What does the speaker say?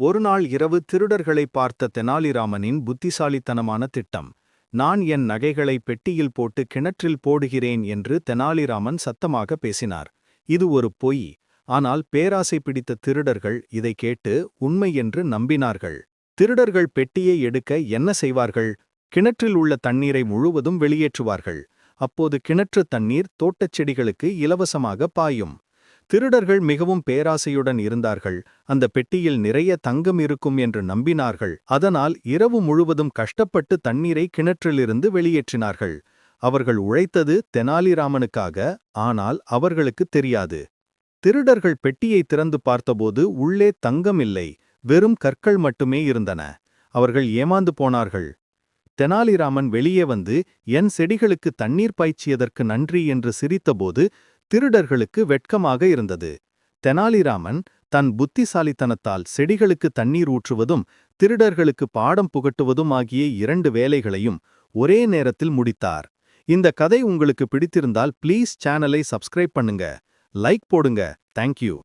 ஒருநாள் இரவு திருடர்களை பார்த்த தெனாலிராமனின் புத்திசாலித்தனமான திட்டம் நான் என் நகைகளை பெட்டியில் போட்டு கிணற்றில் போடுகிறேன் என்று தெனாலிராமன் சத்தமாக பேசினார். இது ஒரு பொய் ஆனால் பேராசை பிடித்த திருடர்கள் இதை கேட்டு உண்மை என்று நம்பினார்கள். திருடர்கள் பெட்டியை எடுக்க என்ன செய்வார்கள்? கிணற்றில் உள்ள தண்ணீரை முழுவதும் வெளியேற்றுவார்கள். அப்போது கிணற்று தண்ணீர் தோட்டச் செடிகளுக்கு இலவசமாக பாயும். திருடர்கள் மிகவும் பேராசையுடன் இருந்தார்கள். அந்த பெட்டியில் நிறைய தங்கம் இருக்கும் என்று நம்பினார்கள். அதனால் இரவு முழுவதும் கஷ்டப்பட்டு தண்ணீரை கிணற்றிலிருந்து வெளியேற்றினார்கள். அவர்கள் உழைத்தது தெனாலிராமனுக்காக ஆனால் அவர்களுக்கு தெரியாது. திருடர்கள் பெட்டியை திறந்து பார்த்தபோது உள்ளே தங்கம் இல்லை வெறும் கற்கள் மட்டுமே இருந்தன. அவர்கள் ஏமாந்து போனார்கள். தெனாலிராமன் வெளியே வந்து என் செடிகளுக்கு தண்ணீர் பாய்ச்சியதற்கு நன்றி என்று சிரித்தபோது திருடர்களுக்கு வெட்கமாக இருந்தது. தெனாலிராமன் தன் புத்திசாலித்தனத்தால் செடிகளுக்கு தண்ணீர் ஊற்றுவதும் திருடர்களுக்கு பாடம் புகட்டுவதும் ஆகிய இரண்டு வேலைகளையும் ஒரே நேரத்தில் முடித்தார். இந்த கதை உங்களுக்கு பிடித்திருந்தால் ப்ளீஸ் சேனலை சப்ஸ்கிரைப் பண்ணுங்க. லைக் போடுங்க. தேங்க்யூ